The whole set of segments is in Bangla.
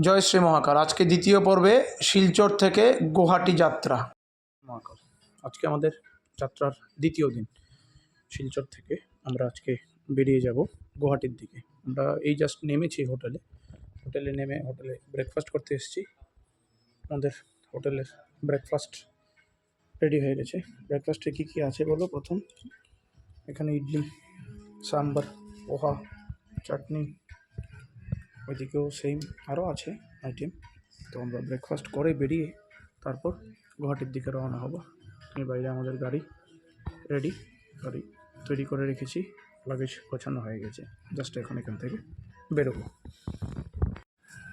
জয় শ্রী মহাকাল। আজকে দ্বিতীয় পর্বে শিলচর থেকে গুয়াহাটি যাত্রা। মহাকাল। আজকে আমাদের যাত্রার দ্বিতীয় দিন। শিলচর থেকে আমরা আজকে বেরিয়ে যাব গুয়াহাটির দিকে। আমরা এই জাস্ট নেমেছি হোটেলে। হোটেলে নেমে হোটেলে ব্রেকফাস্ট করতে এসেছি। আমাদের হোটেলের ব্রেকফাস্ট রেডি হয়ে গেছে। ব্রেকফাস্টে কী কী আছে বলো প্রথম? এখানে ইডলি, সাম্বার, পোহা, চাটনি। ওইদিকেও সেম আরও আছে আইটেম তো আমরা ব্রেকফাস্ট করে বেরিয়ে তারপর গুয়াহাটির দিকে রওনা হব। এই বাইরে আমাদের গাড়ি রেডি গাড়ি তৈরি করে রেখেছি। লাগেজ গোছানো হয়ে গেছে। জাস্ট এখন এখান থেকে বেরোবো।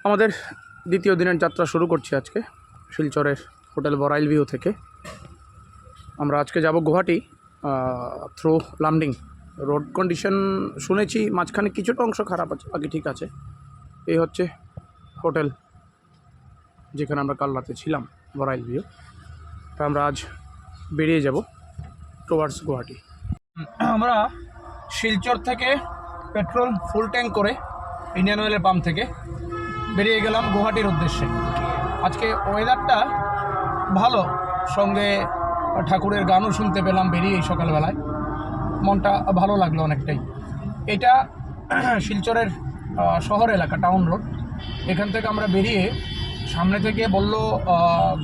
আমাদের দ্বিতীয় দিনের যাত্রা শুরু করছি আজকে শিলচরের হোটেল বরাইল ভিউ থেকে। আমরা আজকে যাব Guwahati through Lumding road condition শুনেছি, মাঝখানে কিছুটা অংশ খারাপ আছে, বাকি ঠিক আছে। এই হচ্ছে হোটেল যেখানে আমরা কাল রাতে ছিলাম বরাইল ভিউ। তা আমরা আজ বেরিয়ে যাব টুয়ার্ডস গুয়াহাটি। আমরা শিলচর থেকে পেট্রোল ফুল ট্যাঙ্ক করে ইন্ডিয়ান অয়েলের পাম্প থেকে বেরিয়ে গেলাম গুয়াহাটির উদ্দেশ্যে। আজকে ওয়েদারটা ভালো, সঙ্গে ঠাকুরের গানও শুনতে পেলাম বেরিয়ে এই সকালবেলায়। মনটা ভালো লাগল অনেকটাই। এটা শিলচরের শহর এলাকা টাউন রোড এখান থেকে আমরা বেরিয়ে সামনে থেকে বলল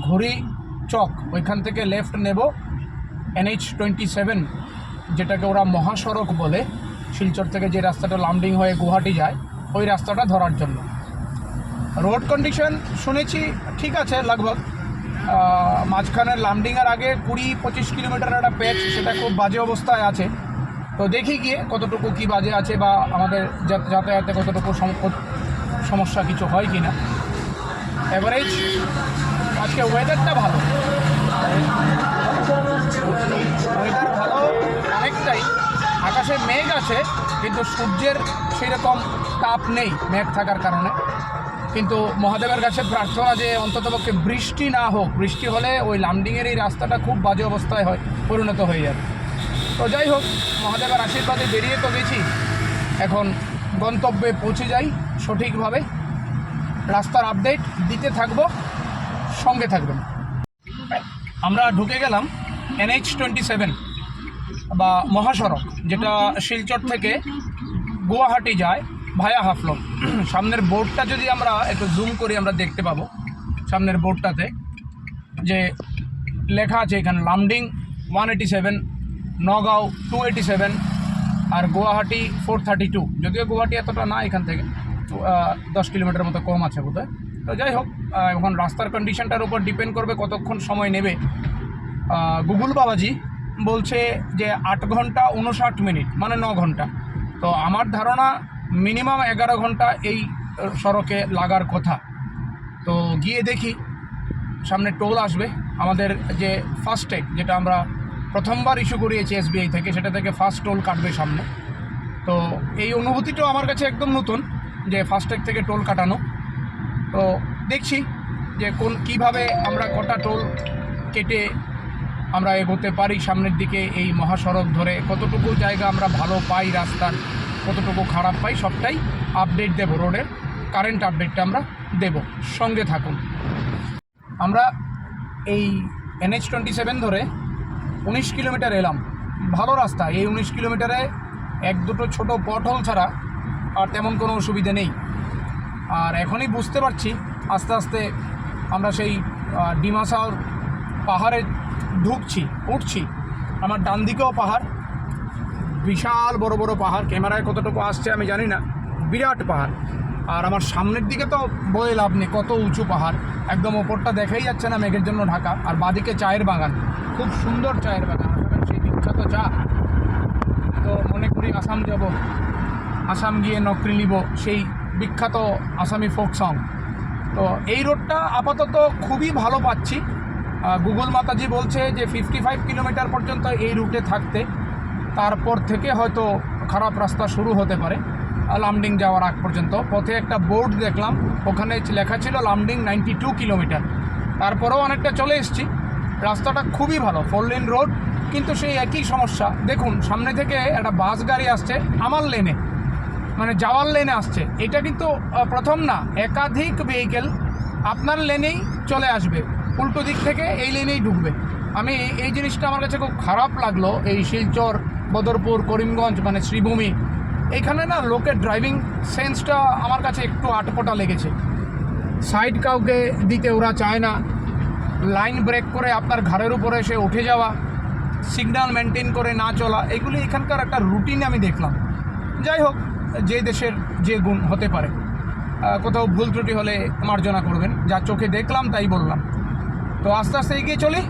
ঘুরি চক, ওইখান থেকে লেফট নেব এনএইচ টোয়েন্টি সেভেন যেটাকে ওরা মহাসড়ক বলে। শিলচর থেকে যে রাস্তাটা লামডিং হয়ে গুয়াহাটি যায়, ওই রাস্তাটা ধরার জন্য। রোড কন্ডিশন শুনেছি, ঠিক আছে লগভগ। মাঝখানের লামডিংয়ের আগে কুড়ি পঁচিশ কিলোমিটার একটা প্যাচ সেটা খুব বাজে অবস্থায় আছে। তো দেখি গিয়ে কতটুকু কি বাজে আছে বা আমাদের যাতায়াতে কতটুকু সম- সমস্যা কিছু হয় কি না অ্যাভারেজ আজকে ওয়েদারটা ভালো। ওয়েদার ভালো অনেকটাই। আকাশে মেঘ আছে, কিন্তু সূর্যের সেই রকম তাপ নেই মেঘ থাকার কারণে। কিন্তু মহাদেবের কাছে প্রার্থনা যে অন্ততপক্ষে বৃষ্টি না হোক, বৃষ্টি হলে ওই লামডিংয়ের এই রাস্তাটা খুব বাজে অবস্থায় হয়, পরিণত হয়ে যাবে। তো যাই হোক, মহাদেবের আশীর্বাদে বেরিয়ে তো গেছি। এখন গন্তব্যে পৌঁছে যাই সঠিকভাবে। রাস্তার আপডেট দিতে থাকব, সঙ্গে থাকবেন। আমরা ঢুকে গেলাম এনএইচ টোয়েন্টি সেভেন বা মহাসড়ক, যেটা শিলচর থেকে গুয়াহাটি যায় ভায়া হাফলং সামনের বোর্ডটা যদি আমরা একটু জুম করি, আমরা দেখতে পাবো সামনের বোর্ডটাতে যে লেখা আছে এখানে Lumding one eighty seven Nagaon two eighty seven আর গুয়াহাটি ফোর থার্টি টু যদিও গুয়াহাটি এতটা না এখান থেকে দশ কিলোমিটার মতো কম আছে বোধহয়। তো যাই হোক এখন রাস্তার কন্ডিশনটার উপর ডিপেন্ড করবে কতক্ষণ সময় নেবে। গুগল বাবাজি বলছে যে আট ঘণ্টা উনষাট মিনিট মানে ন ঘণ্টা। তো আমার ধারণা মিনিমাম এগারো ঘণ্টা এই সড়কে লাগার কথা। তো গিয়ে দেখি, সামনে টোল আসবে। আমাদের যে ফাস্ট্যাগ যেটা আমরা প্রথমবার ইস্যু করিয়েছি এসবিআই থেকে, সেটা থেকে ফার্স্ট টোল কাটবে সামনে। তো এই অনুভূতিটাও আমার কাছে একদম নতুন, যে ফাস্ট্যাগ থেকে টোল কাটানো। তো দেখছি যে কোন, কীভাবে আমরা কটা টোল কেটে আমরা এগোতে পারি সামনের দিকে এই মহাসড়ক ধরে, কতটুকু জায়গা আমরা ভালো পাই রাস্তার, কতটুকু খারাপ পাই, সবটাই আপডেট দেবো রোডের কারেন্ট আপডেটটা আমরা দেব। সঙ্গে থাকুন। আমরা এই এনএইচ টোয়েন্টি সেভেন ধরে উনিশ কিলোমিটার এলাম। ভালো রাস্তা। এই উনিশ কিলোমিটারে এক দুটো ছোট পটহোল ছাড়া আর তেমন কোনো অসুবিধে নেই। আর এখনই বুঝতে পারছি, আস্তে আস্তে আমরা সেই ডিমাসার পাহাড়ে ঢুকছি, উঠছি। আমার ডান দিকেও পাহাড়। বিশাল বড় বড় পাহাড়। ক্যামেরায় কতটুকু আসছে আমি জানি না। বিরাট পাহাড়। আর আমার সামনের দিকে তো বয়ে লাভ নেই। কত উঁচু পাহাড়। একদম ওপরটা দেখাই যাচ্ছে না মেঘের জন্য ঢাকা। আর বাদিকে চায়ের বাগান। খুব সুন্দর চায়ের বাগান আসামের সেই বিখ্যাত চা। তো মনে করি আসাম যাব, আসাম গিয়ে নকরি নিব, সেই বিখ্যাত আসামি ফোক সং। তো এই রোডটা আপাতত খুবই ভালো পাচ্ছি। গুগল মাতাজি বলছে যে ফিফটি ফাইভ কিলোমিটার পর্যন্ত এই রুটে থাকতে, তারপর থেকে হয়তো খারাপ রাস্তা শুরু হতে পারে, লামডিং যাওয়ার আগ পর্যন্ত। পথে একটা বোর্ড দেখলাম, ওখানে লেখা ছিল লামডিং নাইনটি টু কিলোমিটার। তারপরেও অনেকটা চলে এসেছি। রাস্তাটা খুবই ভালো ফোর লেন রোড কিন্তু সেই একই সমস্যা। দেখুন, সামনে থেকে একটা বাস গাড়ি আসছে, আমার লেনে মানে যাওয়ার লেনে আসছে। এটা কিন্তু প্রথম না, একাধিক ভেহিকেল আপনার লেনেই চলে আসবে। উল্টো দিক থেকে এই লেনেই ঢুকবে। আমি এই জিনিসটা আমার কাছে খুব খারাপ লাগল, এই শিলচর, বদরপুর, করিমগঞ্জ মানে শ্রীভূমি। এখানে না লোকের ড্রাইভিং সেন্সটা আমার কাছে একটু আটপটা লেগেছে। সাইড কাউকে দিতে ওরা চায় না। লাইন ব্রেক করে আপনার ঘাড়ের উপরে এসে উঠে যাওয়া সিগন্যাল মেনটেন করে না চলা, এগুলি এখানকার একটা রুটিন আমি দেখলাম। যাই হোক, যে দেশের যে গুণ হতে পারে কোথাও ভুল ত্রুটি হলে মার্জনা করবেন, যা চোখে দেখলাম তাই বললাম। তো আস্তে আস্তে এগিয়ে চলি,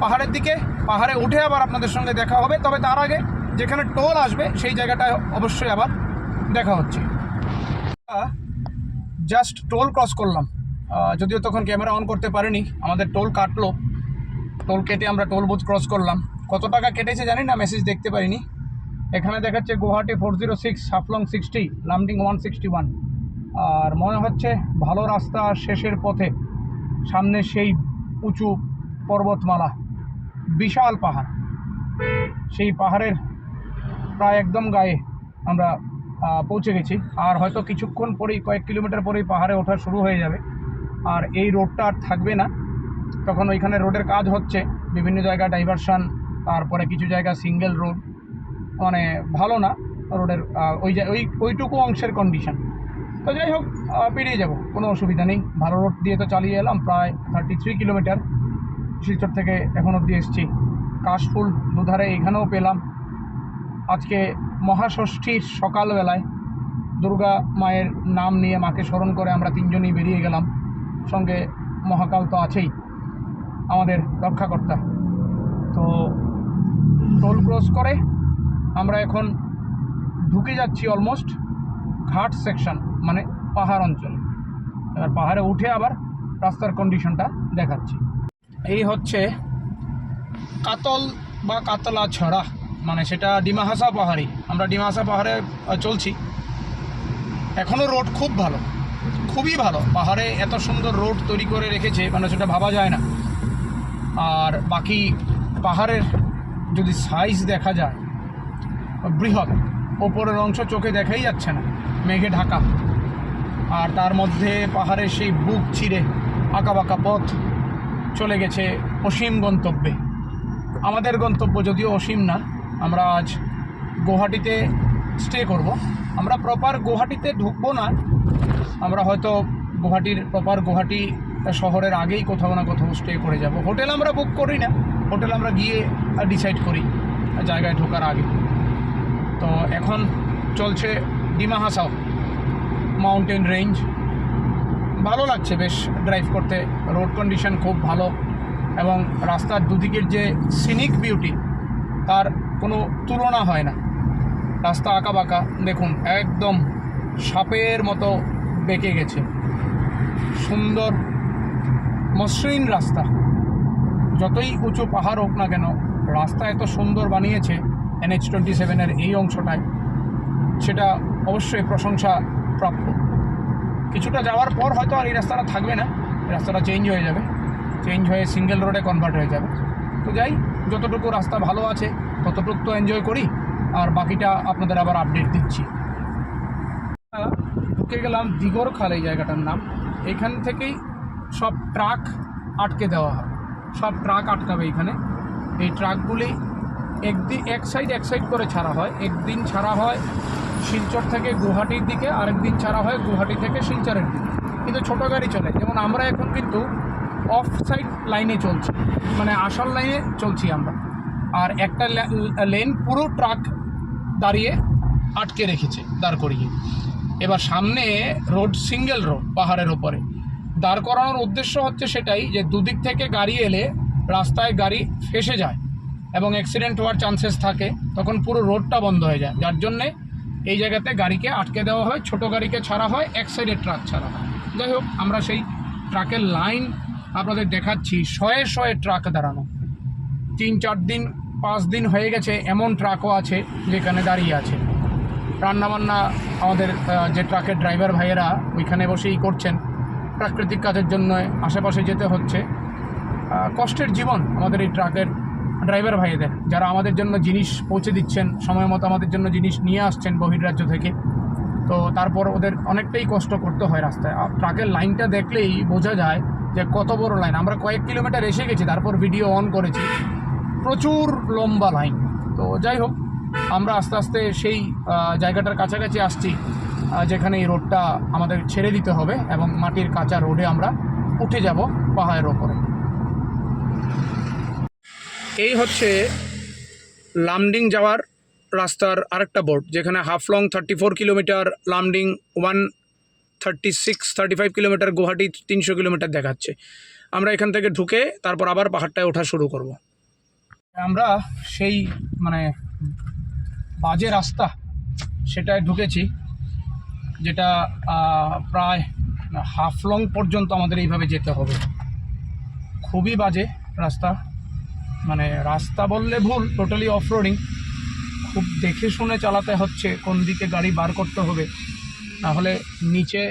পাহাড়ের দিকে, পাহাড়ে উঠে আবার আপনাদের সঙ্গে দেখা হবে, তবে তার আগে যেখানে টোল আসবে, সেই জায়গাটায় অবশ্যই আবার দেখা হচ্ছে। জাস্ট টোল ক্রস করলাম। যদিও তখন ক্যামেরা অন করতে পারিনি, আমাদের টোল কাটলো। টোল কেটে আমরা টোল বুথ ক্রস করলাম। কত টাকা কেটেছে জানি না মেসেজ দেখতে পারিনি। এখানে দেখাচ্ছে Guwahati four zero six Haflong sixty, Lumding one sixty one. আর মনে হচ্ছে ভালো রাস্তা শেষের পথে, সামনে সেই উঁচু পর্বতমালা, বিশাল পাহাড়। সেই পাহাড়ের প্রায় একদম গায়ে আমরা পৌঁছে গেছি। আর হয়তো কিছুক্ষণ পরেই, কয়েক কিলোমিটার পরেই পাহাড়ে ওঠা শুরু হয়ে যাবে। আর এই রোডটা আর থাকবে না। তখন ওইখানে রোডের কাজ হচ্ছে। বিভিন্ন জায়গা ডাইভারশন তারপরে কিছু জায়গা সিঙ্গেল রোড মানে ভালো না রোডের ওই ওই, ওইটুকু অংশের কন্ডিশন তো যাই হোক পেরিয়ে যাব। কোনো অসুবিধা নেই। ভালো রোড দিয়ে তো চালিয়ে এলাম। প্রায় থার্টি থ্রি কিলোমিটার শিলচর থেকে এখন অবধি এসেছি। কাশফুল, দুধারে এখানেও পেলাম। আজকে মহাষষ্ঠীর সকালবেলায় দুর্গা মায়ের নাম নিয়ে মাকে স্মরণ করে আমরা তিনজনই বেরিয়ে গেলাম। সঙ্গে মহাকাল তো আছেই, আমাদের রক্ষাকর্তা। তো টোল ক্রস করে আমরা এখন ঢুকে যাচ্ছি অলমোস্ট ঘাট সেকশন মানে পাহাড় অঞ্চলে। এবার পাহাড়ে উঠে আবার রাস্তার কন্ডিশনটা দেখাচ্ছি। এই হচ্ছে কাতল বা কাতলা ছড়া মানে সেটা ডিমাহাসা পাহাড়ি। আমরা ডিমাহাসা পাহাড়ে চলছি। এখনও রোড খুব ভালো। খুবই ভালো। পাহাড়ে এত সুন্দর রোড তৈরি করে রেখেছে মানে সেটা ভাবা যায় না। আর বাকি পাহাড়ের যদি সাইজ দেখা যায়, বৃহৎ, ওপরের অংশ চোখে দেখাই যাচ্ছে না, মেঘে ঢাকা। আর তার মধ্যে পাহাড়ের সেই বুক চিরে আঁকাবাঁকা পথ চলে গেছে অসীম গন্তব্যে। আমাদের গন্তব্য যদিও অসীম না, আমরা আজ গুয়াহাটিতে স্টে করব। আমরা প্রপার গুয়াহাটিতে ঢুকবো না আমরা হয়তো গুয়াহাটির প্রপার গুয়াহাটি শহরের আগেই কোথাও না কোথাও স্টে করে যাব। হোটেল আমরা বুক করি না। হোটেল আমরা গিয়ে ডিসাইড করি জায়গায় ঢোকার আগে। তো এখন চলছে ডিমা হাসাও মাউন্টেন রেঞ্জ ভালো লাগছে বেশ ড্রাইভ করতে। রোড কন্ডিশন খুব ভালো। এবং রাস্তার দুদিকের যে সিনিক বিউটি তার কোনো তুলনা হয় না। রাস্তা আঁকা বাঁকা দেখুন, একদম সাপের মতো বেঁকে গেছে। সুন্দর, মসৃণ রাস্তা। যতই উঁচু পাহাড় হোক না কেন, রাস্তা এত সুন্দর বানিয়েছে এনএইচ টোয়েন্টি সেভেনের এই অংশটায়। সেটা অবশ্যই প্রশংসা প্রাপ্য। কিছুটা যাওয়ার পর হয়তো আর এই রাস্তাটা থাকবে না। রাস্তাটা চেঞ্জ হয়ে যাবে। চেঞ্জ হয়ে সিঙ্গেল রোডে কনভার্ট হয়ে যাবে। তো যাই, যতটুকু রাস্তা ভালো আছে, ততটুকু তো এনজয় করি। আর বাকিটা আপনাদের আবার আপডেট দিচ্ছি। ঢুকে গেলাম, দিগর খাল এই জায়গাটার নাম। এখান থেকেই সব ট্রাক আটকে দেওয়া হয়। সব ট্রাক আটকাবে এখানে। এই ট্রাকগুলি একদিন এক সাইড এক সাইড করে ছাড়া হয়। একদিন ছাড়া হয় শিলচর থেকে গুয়াহাটির দিকে, আরেকদিন ছাড়া হয় গুয়াহাটি থেকে শিলচরের দিকে। কিন্তু ছোটো গাড়ি চলে। যেমন আমরা এখন কিন্তু অফ সাইড লাইনে চলছি। মানে আসল লাইনে চলছি আমরা। আর একটা লেন পুরো ট্রাক দাঁড়িয়ে আটকে রেখেছে, দাঁড় করিয়ে। এবার সামনে রোড সিঙ্গেল রোড পাহাড়ের ওপরে। দাঁড় করানোর উদ্দেশ্য হচ্ছে সেটাই যে দুদিক থেকে গাড়ি এলে রাস্তায় গাড়ি ফেসে যায় এবং অ্যাক্সিডেন্ট হওয়ার চান্সেস থাকে, তখন পুরো রোডটা বন্ধ হয়ে যায়। যার জন্যে এই জায়গাতে গাড়িকে আটকে দেওয়া হয়, ছোট গাড়িকে ছাড়া হয়, এক সাইডে ট্রাক ছাড়া হয়। যাই হোক, আমরা সেই ট্রাকের লাইন আপনাদের দেখাচ্ছি, শয়ে শয়ে ট্রাক দাঁড়ানো। তিন, চার দিন, পাঁচ দিন হয়ে গেছে, এমন ট্রাকও আছে যেখানে দাঁড়িয়ে আছে। রান্নাবান্না আমাদের যে ট্রাকের ড্রাইভার ভাইয়েরা ওইখানে বসেই করছেন। প্রাকৃতিক কাজের জন্য আশেপাশে যেতে হচ্ছে। কষ্টের জীবন আমাদের এই ট্রাকের ড্রাইভার ভাইয়েদের যারা আমাদের জন্য জিনিস পৌঁছে দিচ্ছেন, সময় মতো আমাদের জন্য জিনিস নিয়ে আসছেন বহির্রাজ্য থেকে। তো তারপর ওদের অনেকটাই কষ্ট করতে হয় রাস্তায়। ট্রাকের লাইনটা দেখলেই বোঝা যায় যে কত বড় লাইন আমরা কয়েক কিলোমিটার এসে গেছি, তারপর ভিডিও অন করেছি। প্রচুর লম্বা লাইন তো যাই হোক আমরা আস্তে আস্তে সেই জায়গাটার কাছাকাছি আসছি যেখানে এই রোডটা আমাদের ছেড়ে দিতে হবে এবং মাটির কাঁচা রোডে আমরা উঠে যাব পাহাড়ের ওপরে। এই হচ্ছে লামডিং যাওয়ার রাস্তার আরেকটা বোর্ড, যেখানে Haflong thirty four kilometre, Lumding one thirty six, thirty five kilometre, Guwahati তিনশো কিলোমিটার দেখাচ্ছে। আমরা এখান থেকে ঢুকে তারপর আবার পাহাড়টায় ওঠা শুরু করব। আমরা সেই মানে বাজে রাস্তা, সেটায় ঢুকেছি, যেটা প্রায় হাফলং পর্যন্ত আমাদের এইভাবে যেতে হবে। খুবই বাজে রাস্তা মানে রাস্তা বললে ভুল টোটালি অফ রোডিং খুব দেখে শুনে চালাতে হচ্ছে, কোন দিকে গাড়ি বার করতে হবে না হলে নিচে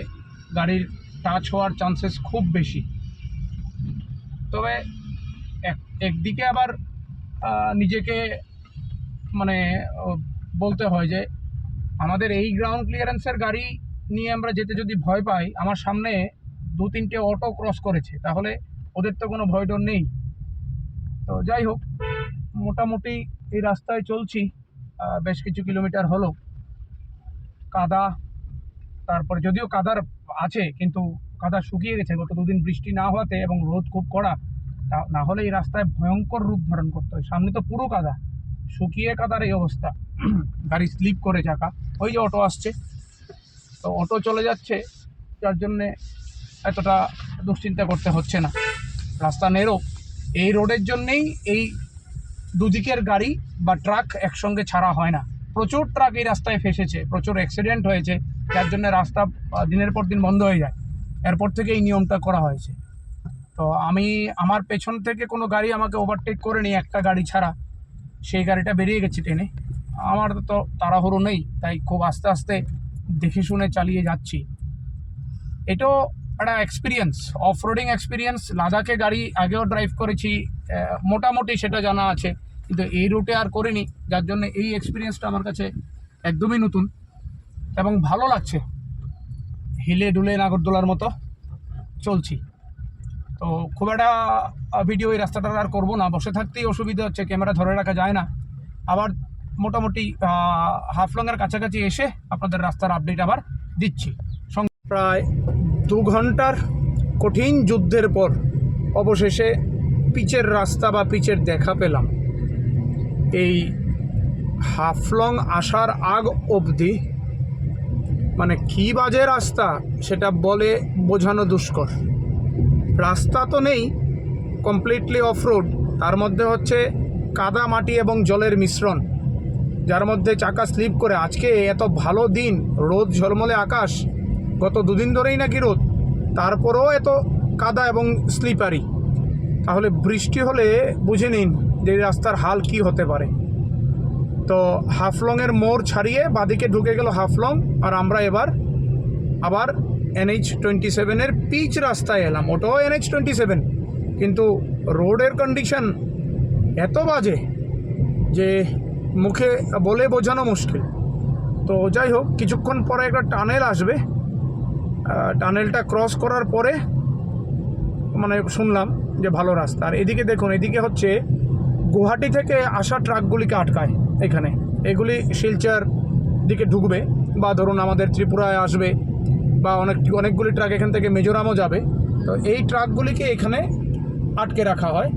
গাড়ির টাচ হওয়ার চান্সেস খুব বেশি। তবে এক, একদিকে আবার নিজেকে মানে বলতে হয় যে আমাদের এই গ্রাউন্ড ক্লিয়ারেন্সের গাড়ি নিয়ে আমরা যেতে যদি ভয় পাই, আমার সামনে দু তিনটে অটো ক্রস করেছে, তাহলে ওদের তো কোনো ভয় ডর নেই। তো যাই হোক, মোটামুটি এই রাস্তায় চলছি বেশ কিছু কিলোমিটার হলো। কাদা, তারপরে যদিও কাদার আছে, কিন্তু কাদা শুকিয়ে গেছে, গত দুদিন বৃষ্টি না হওয়াতে এবং রোদ খুব কড়া না হলে এই রাস্তায় ভয়ঙ্কর রূপ ধারণ করতে হয়। সামনে তো পুরো কাদা, শুকিয়ে কাদার এই অবস্থা। গাড়ি স্লিপ করে চাকা ওই যে অটো আসছে। তো অটো চলে যাচ্ছে, যার জন্যে এতটা দুশ্চিন্তা করতে হচ্ছে না। রাস্তা নেরো। এই রোডের জন্যেই এই দুদিকের গাড়ি বা ট্রাক একসঙ্গে ছাড়া হয় না। প্রচুর ট্রাক এই রাস্তায় ফেসেছে, প্রচুর অ্যাক্সিডেন্ট হয়েছে, যার জন্য রাস্তা দিনের পর দিন বন্ধ হয়ে যায়। এরপর থেকে এই নিয়মটা করা হয়েছে। তো আমি, আমার পেছন থেকে কোনো গাড়ি আমাকে ওভারটেক করে নি, একটা গাড়ি ছাড়া। সেই গাড়িটা বেরিয়ে গেছে ট্রেনে। আমার তো তাড়াহুড়ো নেই, তাই খুব আস্তে আস্তে দেখে শুনে চালিয়ে যাচ্ছি। এটাও একটা এক্সপিরিয়েন্স অফ রোডিং এক্সপিরিয়েন্স লাদাখে গাড়ি আগেও ড্রাইভ করেছি মোটামুটি সেটা জানা আছে, কিন্তু এই রুটে আর করিনি, যার জন্য এই এক্সপিরিয়েন্সটা আমার কাছে একদমই নতুন এবং ভালো লাগছে। হিলে ডুলে নাগরদোলার মতো চলছি। তো খুব একটা ভিডিও এই রাস্তাটা আর করব না, বসে থাকতেই অসুবিধা হচ্ছে ক্যামেরা ধরে রাখা যায় না। আবার মোটামুটি হাফলংয়ের কাছাকাছি এসে আপনাদের রাস্তার আপডেট আবার দিচ্ছি। প্রায় দু ঘণ্টার কঠিন যুদ্ধের পর অবশেষে পিচের রাস্তা বা পিচের দেখা পেলাম। এই হাফলং আসার আগ অবধি মানে কী বাজে রাস্তা সেটা বলে বোঝানো দুষ্কর। রাস্তা তো নেই কমপ্লিটলি অফ রোড তার মধ্যে হচ্ছে কাদা মাটি এবং জলের মিশ্রণ। যার মধ্যে চাকা স্লিপ করে, আজকে এত ভালো দিন, রোদ ঝলমলে আকাশ, গত দুদিন ধরেই নাকি রোদ, তারপরেও এত কাদা এবং স্লিপারি তাহলে বৃষ্টি হলে বুঝে নিন যে রাস্তার হাল কি হতে পারে। তো হাফলংয়ের মোড় ছাড়িয়ে বাদিকে ঢুকে গেল হাফলং, আর আমরা এবার, আবার এনএইচ টোয়েন্টি সেভেনের পিচ রাস্তায় এলাম। ওটাও এনএইচ টোয়েন্টি সেভেন কিন্তু রোডের কন্ডিশন এত বাজে যে মুখে বলে বোঝানো মুশকিল। তো যাই হোক কিছুক্ষণ পরে একটা টানেল আসবে। টানেলটা ক্রস করার পরে মানে শুনলাম যে ভালো রাস্তা। আর এদিকে দেখুন, এদিকে হচ্ছে গুয়াহাটি থেকে আসা ট্রাকগুলিকে আটকায় এখানে। এগুলি শিলচর দিকে ঢুকবে বা ধরুন আমাদের ত্রিপুরায় আসবে বা অনেক, অনেকগুলি ট্রাক এখান থেকে মিজোরামও যাবে। তো এই ট্রাকগুলিকে এখানে আটকে রাখা হয়।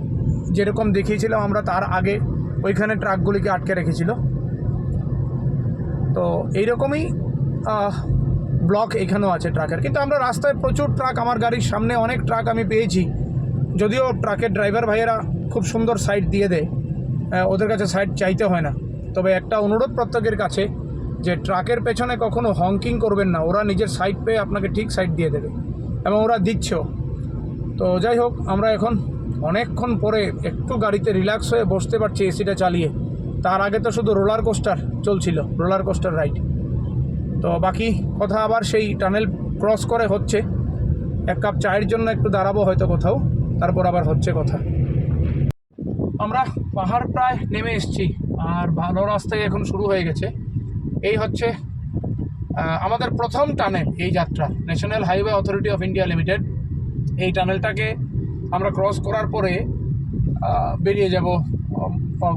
যেরকম দেখিয়েছিলাম আমরা তার আগে ওইখানে ট্রাকগুলিকে আটকে রেখেছিল। তো এইরকমই ব্লক এখানেও আছে ট্রাকের। কিন্তু আমরা রাস্তায় প্রচুর ট্রাক, আমার গাড়ির সামনে অনেক ট্রাক আমি পেয়েছি। যদিও ট্রাকের ড্রাইভার ভাইয়েরা খুব সুন্দর সাইড দিয়ে দেয় ওদের কাছে সাইড চাইতে হয় না। তবে একটা অনুরোধ প্রত্যেকের কাছে যে ট্রাকের পেছনে কখনো হংকিং করবেন না, ওরা নিজের সাইড পেয়ে আপনাকে ঠিক সাইড দিয়ে দেবে এবং ওরা দিচ্ছেও। তো যাই হোক, আমরা এখন অনেকক্ষণ পরে একটু গাড়িতে রিল্যাক্স হয়ে বসতে পারছি এসিটা চালিয়ে। তার আগে তো শুধু রোলার কোস্টার চলছিল, রোলার কোস্টার রাইড। তো বাকি কথা আবার সেই টানেল ক্রস করে হচ্ছে। এক কাপ চায়ের জন্য একটু দাঁড়াবো হয়তো কোথাও, তারপর আবার হচ্ছে কথা। আমরা পাহাড় প্রায় নেমে এসছি, আর ভালো রাস্তায় এখন শুরু হয়ে গেছে। এই হচ্ছে আমাদের প্রথম টানেল এই যাত্রা national highway authority of India limited এই টানেলটাকে আমরা ক্রস করার পরে বেরিয়ে যাব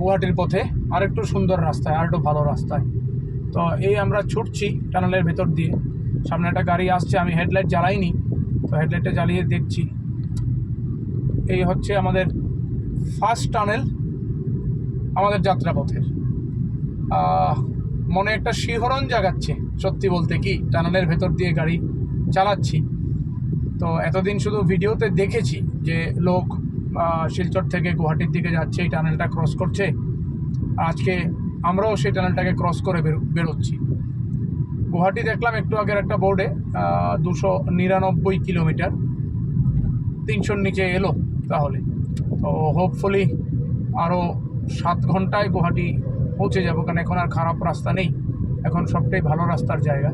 গুয়াহাটির পথে। আরেকটু সুন্দর রাস্তায়, আরেকটু ভালো রাস্তায়। তো এই আমরা ছুটছি টানেলের ভেতর দিয়ে। সামনে একটা গাড়ি আসছে, আমি হেডলাইট জ্বালাইনি, তো হেডলাইটটা জ্বালিয়ে দেখছি। এই হচ্ছে আমাদের ফার্স্ট টানেল আমাদের যাত্রাপথের। মনে একটা শিহরণ জাগাচ্ছে, সত্যি বলতে কি? টানেলের ভেতর দিয়ে গাড়ি চালাচ্ছি। তো এতদিন শুধু ভিডিওতে দেখেছি যে লোক শিলচর থেকে গুয়াহাটির দিকে যাচ্ছে, এই টানেলটা ক্রস করছে। আজকে আমরাও সেই টানেলটাকে ক্রস করে বেরো- বেরোচ্ছি। গুয়াহাটি দেখলাম একটু আগের একটা বোর্ডে দুশো নিরানব্বই কিলোমিটার। তিনশোর নিচে এলো তাহলে। তো হোপফুলি আরও সাত ঘন্টায় গুয়াহাটি পৌঁছে যাব, কারণ এখন আর খারাপ রাস্তা নেই। এখন সবটাই ভালো রাস্তার জায়গা।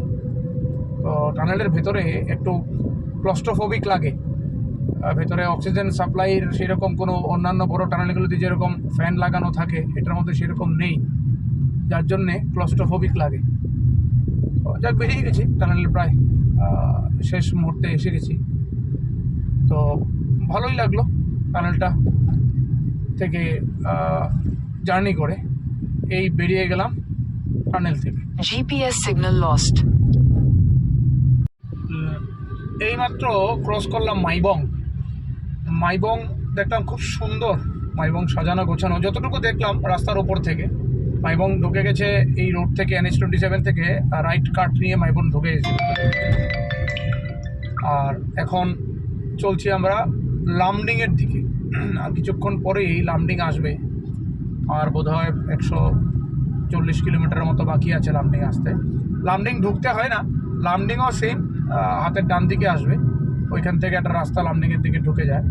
তো টানেলের ভেতরে একটু ক্লস্ট্রোফোবিক লাগে। ভেতরে অক্সিজেন সাপ্লাইয়ের সেরকম কোনো অন্যান্য বড় টানেলগুলোতে যেরকম ফ্যান লাগানো থাকে এটার মধ্যে সেরকম নেই। যার জন্যে ক্লস্ট্রোফোবিক লাগে। যাক বেরিয়ে গেছি টানেলের প্রায় শেষ মুহূর্তে এসে গেছি। তো ভালোই লাগল টানেলটা থেকে জার্নি করে। এই বেরিয়ে গেলাম টানেল থেকে। GPS signal lost. এইমাত্র ক্রস করলাম মাইবং। মাইবং দেখলাম খুব সুন্দর। মাইবং সাজানো গোছানো। যতটুকু দেখলাম রাস্তার ওপর থেকে, মাইবং ঢুকে গেছে এই রোড থেকে এনএচ টোয়েন্টি সেভেন থেকে রাইট কাট নিয়ে মাইবং ঢুকে গেছে। আর এখন চলছি আমরা লামডিংয়ের দিকে। আর কিছুক্ষণ পরেই লামডিং আসবে। আর বোধহয় একশো চল্লিশ কিলোমিটারের মতো বাকি আছে লামডিং আসতে। লামডিং ঢুকতে হয় না। লামডিংও সেম হাতের ডান দিকে আসবে, ওইখান থেকে একটা রাস্তা লামডিংয়ের দিকে ঢুকে যায়।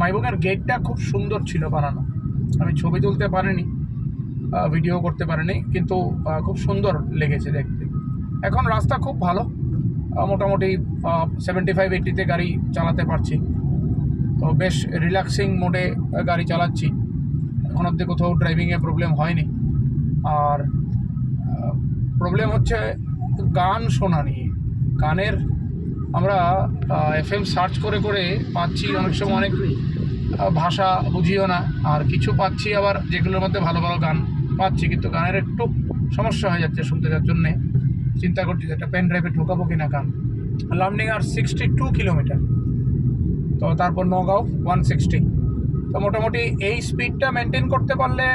মাইবংয়ের গেটটা খুব সুন্দর ছিল বানানো। আমি ছবি তুলতে পারিনি ভিডিও করতে পারিনি, কিন্তু খুব সুন্দর লেগেছে দেখতে। এখন রাস্তা খুব ভালো মোটামুটি সেভেন্টি ফাইভ এইটিতে গাড়ি চালাতে পারছি। তো বেশ রিল্যাক্সিং মোডে গাড়ি চালাচ্ছি। এখন অব্দি কোথাও ড্রাইভিংয়ে প্রবলেম হয়নি। আর প্রবলেম হচ্ছে গান শোনা নিয়ে। গানের আমরা এফ এম সার্চ করে করে পাচ্ছি। অনেক সময় অনেক ভাষা বুঝিও না। আর কিছু পাচ্ছি আবার যেগুলোর মধ্যে ভালো ভালো গান পাচ্ছি, কিন্তু গানের একটু সমস্যা হয়ে যাচ্ছে শুনতে যাওয়ার জন্যে। চিন্তা করছি একটা পেন ড্রাইভে ঢোকাবো কিনা গান। লামডিং আর সিক্সটি টু কিলোমিটার তো তারপর নগাঁও ওয়ান সিক্সটি তো মোটামুটি এই স্পিডটা মেনটেন করতে পারলে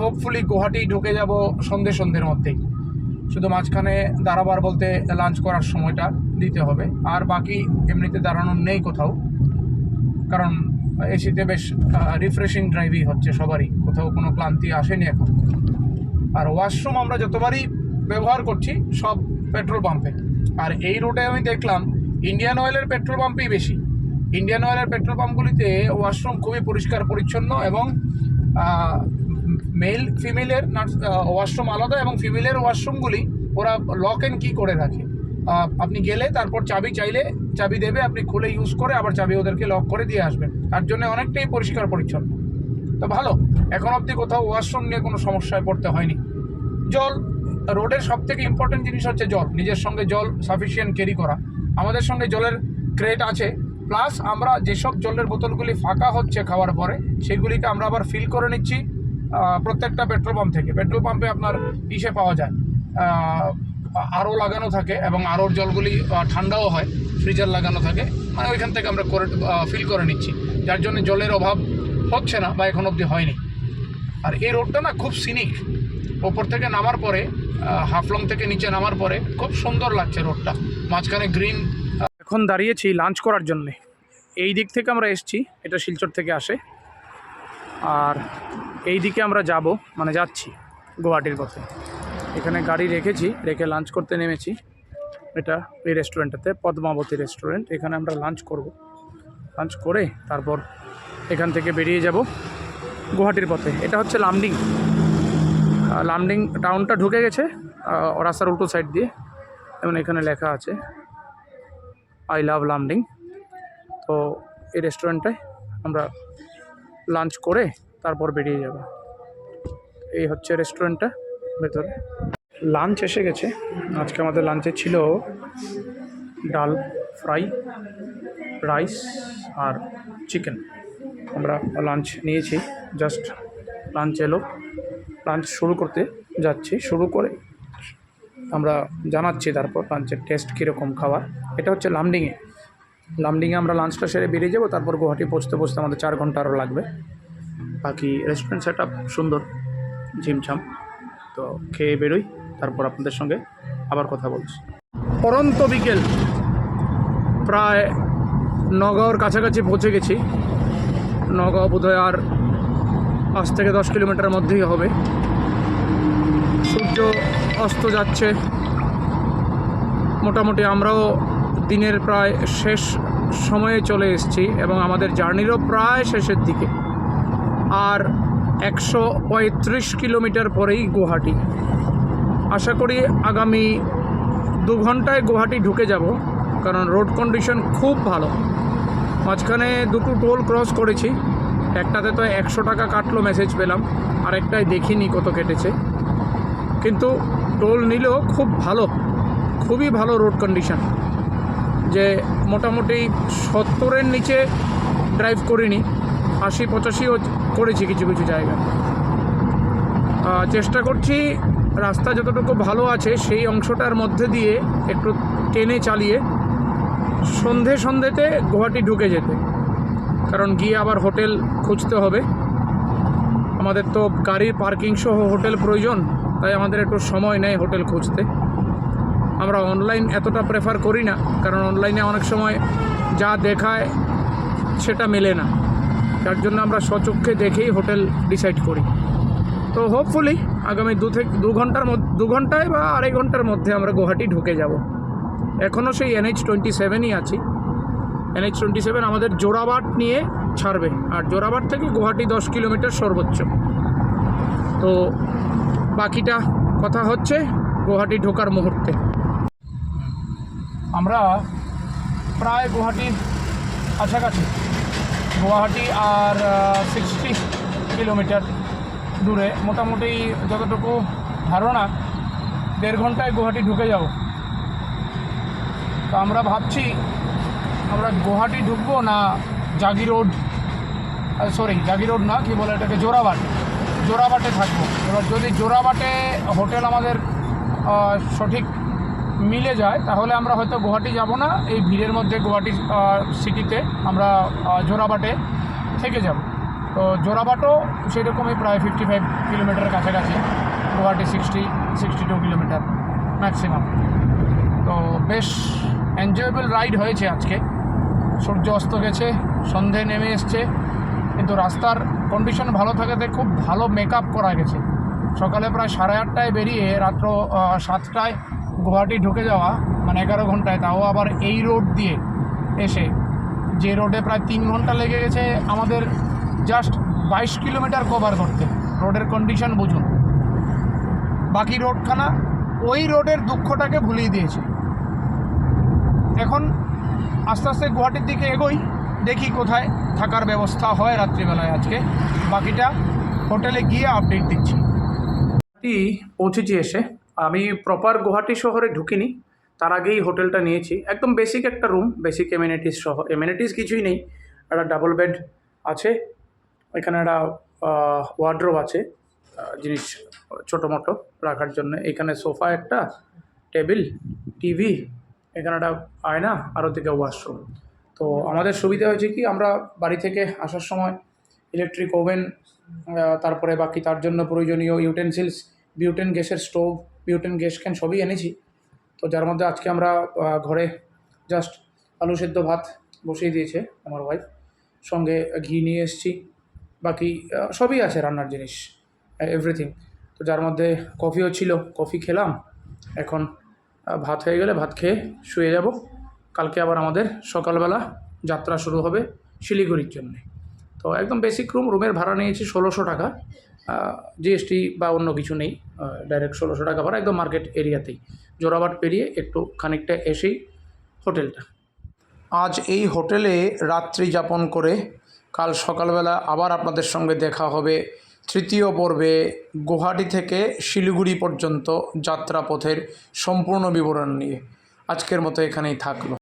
হোপফুলি গুয়াহাটি ঢুকে যাব সন্ধে সন্ধ্যের মধ্যেই। শুধু মাঝখানে দাঁড়াবার বলতে লাঞ্চ করার সময়টা দিতে হবে। আর বাকি এমনিতে দাঁড়ানোর নেই কোথাও। কারণ এসিতে বেশ রিফ্রেশিং ড্রাইভই হচ্ছে সবারই। কোথাও কোনো ক্লান্তি আসেনি এখন। আর ওয়াশরুম আমরা যতবারই ব্যবহার করছি, সব পেট্রোল পাম্পে আর এই রুটে আমি দেখলাম ইন্ডিয়ান অয়েলের পেট্রোল পাম্পই বেশি। ইন্ডিয়ান অয়েলের পেট্রোল পাম্পগুলিতে ওয়াশরুম খুবই পরিষ্কার, পরিচ্ছন্ন এবং মেল ফিমেলের নার্স ওয়াশরুম আলাদা এবং ফিমেলের ওয়াশরুমগুলি ওরা লক অ্যান্ড কি করে রাখে। আপনি গেলে, তারপর চাবি চাইলে চাবি দেবে, আপনি খুলে ইউজ করে আবার চাবি ওদেরকে লক করে দিয়ে আসবেন। তার জন্য অনেকটাই পরিষ্কার পরিচ্ছন্ন। তো ভালো, এখন অবধি কোথাও ওয়াশরুম নিয়ে কোনো সমস্যায় পড়তে হয়নি। জল, রোডের সব থেকে ইম্পর্টেন্ট জিনিস হচ্ছে জল। নিজের সঙ্গে জল সাফিসিয়েন্ট ক্যারি করা। আমাদের সঙ্গে জলের ক্রেট আছে। প্লাস আমরা যেসব জলের বোতলগুলি ফাঁকা হচ্ছে খাওয়ার পরে, সেগুলিকে আমরা আবার ফিল করে নিচ্ছি। প্রত্যেকটা পেট্রোল পাম্প থেকে। পেট্রোল পাম্পে আপনার ইসে পাওয়া যায়। আরও লাগানো থাকে এবং আরোর জলগুলি ঠান্ডাও হয়, ফ্রিজার লাগানো থাকে। মানে ওইখান থেকে আমরা করে ফিল করে নিচ্ছি। যার জন্য জলের অভাব হচ্ছে না বা এখন অবধি হয়নি। আর এই রোডটা না খুব সিনিক ওপর থেকে নামার পরে হাফলং থেকে নিচে নামার পরে খুব সুন্দর লাগছে রোডটা। মাঝখানে গ্রিন এখন দাঁড়িয়েছি লাঞ্চ করার জন্যে। এই দিক থেকে আমরা এসছি, এটা শিলচর থেকে আসে। আর এই দিকে আমরা যাব মানে যাচ্ছি গুয়াহাটির পথে। এখানে গাড়ি রেখেছি, রেখে লাঞ্চ করতে নেমেছি। এটা এই রেস্টুরেন্টটাতে পদ্মাবতী রেস্টুরেন্ট এখানে আমরা লাঞ্চ করব। লাঞ্চ করে তারপর এখান থেকে বেরিয়ে যাব গুয়াহাটির পথে। এটা হচ্ছে লামডিং। লামডিং টাউনটা ঢুকে গেছে রাস্তার উল্টো সাইড দিয়ে। এবং এখানে লেখা আছে আই লাভ লামডিং। তো এই রেস্টুরেন্টটায় আমরা লাঞ্চ করে তারপর বেরিয়ে যাব। এই হচ্ছে রেস্টুরেন্টটা ভেতরে। লাঞ্চ এসে গেছে। আজকে আমাদের লাঞ্চে ছিল ডাল ফ্রাই রাইস আর চিকেন আমরা লাঞ্চ নিয়েছি। জাস্ট লাঞ্চ এলো। লাঞ্চ শুরু করতে যাচ্ছি। শুরু করে আমরা জানাচ্ছি তারপর লাঞ্চের টেস্ট কীরকম খাবার। এটা হচ্ছে লামডিংয়ে লামডিংয়ে আমরা লাঞ্চটা সেরে বেরিয়ে যাব। তারপর গুয়াহাটি পৌঁছতে পৌঁছতে আমাদের চার ঘণ্টা আরও লাগবে। বাকি রেস্টুরেন্ট সেট আপ সুন্দর, ঝিমঝাম। তো খেয়ে বেরোই, তারপর আপনাদের সঙ্গে আবার কথা বলছি। পরন্ত বিকেল, প্রায় নগাঁওর কাছাকাছি পৌঁছে গেছি। নগাঁও বোধহয় আর পাঁচ থেকে দশ কিলোমিটারের মধ্যেই হবে। সূর্য অস্ত যাচ্ছে। মোটামুটি আমরাও দিনের প্রায় শেষ সময়ে চলে এসেছি এবং আমাদের জার্নিরও প্রায় শেষের দিকে। আর একশো পঁয়ত্রিশ কিলোমিটার পরেই গুয়াহাটি। আশা করি আগামী দু ঘন্টায় গুয়াহাটি ঢুকে যাব, কারণ রোড কন্ডিশন খুব ভালো। মাঝখানে দুটো টোল ক্রস করেছি, একটাতে তো একশো টাকা কাটলো মেসেজ পেলাম, আরেকটায় দেখিনি কত কেটেছে। কিন্তু টোল নিলেও খুব ভালো, খুবই ভালো রোড কন্ডিশন, যে মোটামুটি সত্তরের নিচে ড্রাইভ করিনি, আশি পঁচাশিও করেছি কিছু কিছু জায়গায় চেষ্টা করছি, রাস্তা যতটুকু ভালো আছে সেই অংশটার মধ্যে দিয়ে একটু টেনে চালিয়ে সন্ধে সন্ধেতে গুয়াহাটি ঢুকে যেতে। কারণ গিয়ে আবার হোটেল খুঁজতে হবে। আমাদের তো গাড়ির পার্কিং সহ হোটেল প্রয়োজন, তাই আমাদের একটু সময় নেয় হোটেল খুঁজতে। আমরা অনলাইন এতটা প্রেফার করি না, কারণ অনলাইনে অনেক সময় যা দেখায় সেটা মেলে না। যার জন্য আমরা সচক্ষে দেখেই হোটেল ডিসাইড করি। তো হোপফুলি আগামী দু থেকে দু ঘণ্টার মধ্যে, দু ঘন্টায় বা আড়াই ঘণ্টার মধ্যে আমরা গুয়াহাটি ঢুকে যাব। এখনও সেই এনএইচ টোয়েন্টি সেভেনই আছি। এনএইচ টোয়েন্টি সেভেন আমাদের জোড়াবাট নিয়ে ছাড়বে, আর জোড়াবাট থেকে গুয়াহাটি দশ কিলোমিটার সর্বোচ্চ। তো বাকিটা কথা হচ্ছে গুয়াহাটি ঢোকার মুহূর্তে। আমরা প্রায় গুয়াহাটির কাছাকাছি। গুয়াহাটি আর সিক্সটি কিলোমিটার দূরে। মোটামুটি যতটুকু ধারণা, দেড় ঘন্টায় গুয়াহাটি ঢুকে যাব। তো আমরা ভাবছি, আমরা গুয়াহাটি ঢুকবো না জাগি রোড? সরি জাগি রোড না, কি বলে এটাকে, জোড়াবাট। জোড়াবাটে থাকব। এবার যদি জোড়াবাটে হোটেল আমাদের সঠিক মিলে যায়, তাহলে আমরা হয়তো গুয়াহাটি যাব না। এই ভিড়ের মধ্যে গুয়াহাটি সিটিতে আমরা জোড়াবাটে থেকে যাব। তো জোড়াবাটও সেরকমই প্রায় ফিফটি ফাইভ কিলোমিটারের কাছাকাছি। Guwahati sixty sixty two kilometre maximum তো বেশ এনজয়েবল রাইড হয়েছে আজকে। সূর্য অস্ত গেছে, সন্ধে নেমে এসছে। কিন্তু রাস্তার কন্ডিশন ভালো থাকাতে খুব ভালো মেকআপ করা গেছে। সকালে প্রায় সাড়ে আটটায় বেরিয়ে রাত্র সাতটায় গুয়াহাটি ঢুকে যাওয়া মানে এগারো ঘন্টায়, তাও আবার এই রোড দিয়ে এসে। যে রোডে প্রায় তিন ঘণ্টা লেগে গেছে আমাদের জাস্ট বাইশ কিলোমিটার কভার করতে। রোডের কন্ডিশন বুঝুন। বাকি রোডখানা ওই রোডের দুঃখটাকে ভুলিয়ে দিয়েছে। এখন আস্তে আস্তে গুয়াহাটির দিকে এগোই, দেখি কোথায় থাকার ব্যবস্থা হয় রাত্রিবেলায় আজকে। বাকিটা হোটেলে গিয়ে আপডেট দিচ্ছি। পৌঁছেছি এসে। আমি প্রপার গুয়াহাটি শহরে ঢুকিনি। তার আগেই হোটেলটা নিয়েছি। একদম বেসিক একটা রুম বেসিক এমিনিটিস সহ এমিনিটিস কিছুই নেই। একটা ডাবল বেড আছে। এখানে একটা ওয়ার্ড্রোব আছে। জিনিস ছোটো মোটো রাখার জন্য। এখানে সোফা একটা, টেবিল টিভি এখানে একটা আয়না, আর ওদিকে ওয়াশরুম তো আমাদের সুবিধা হয়েছে কি, আমরা বাড়ি থেকে আসার সময় ইলেকট্রিক ওভেন তারপরে বাকি তার জন্য প্রয়োজনীয় ইউটেন্সিলস বিউটেন গ্যাসের স্টোভ বিউটেন গ্যাস ক্যান সবই এনেছি। তো যার মধ্যে আজকে আমরা ঘরে জাস্ট আলু সেদ্ধ ভাত বসিয়ে দিয়েছে আমার ওয়াইফ সঙ্গে ঘি নিয়ে এসেছি। বাকি সবই আছে রান্নার জিনিস এভরিথিং তো যার মধ্যে কফিও ছিল কফি খেলাম। এখন ভাত হয়ে গেলে ভাত খেয়ে শুয়ে যাব। কালকে আবার আমাদের সকালবেলা যাত্রা শুরু হবে শিলিগুড়ির জন্যে। তো একদম বেসিক রুম রুমের ভাড়া নিয়েছি ষোলোশো টাকা। জিএসটি বা অন্য কিছু নেই ডাইরেক্ট ষোলোশো টাকা ভাড়া, একদম মার্কেট এরিয়াতেই জোড়াবাট পেরিয়ে একটু খানিকটা এসেই হোটেলটা। আজ এই হোটেলে রাত্রি যাপন করে কাল সকালবেলা আবার আপনাদের সঙ্গে দেখা হবে তৃতীয় পর্বে গুয়াহাটি থেকে শিলিগুড়ি পর্যন্ত যাত্রাপথের সম্পূর্ণ বিবরণ নিয়ে। আজকের মতো এখানেই থাকল।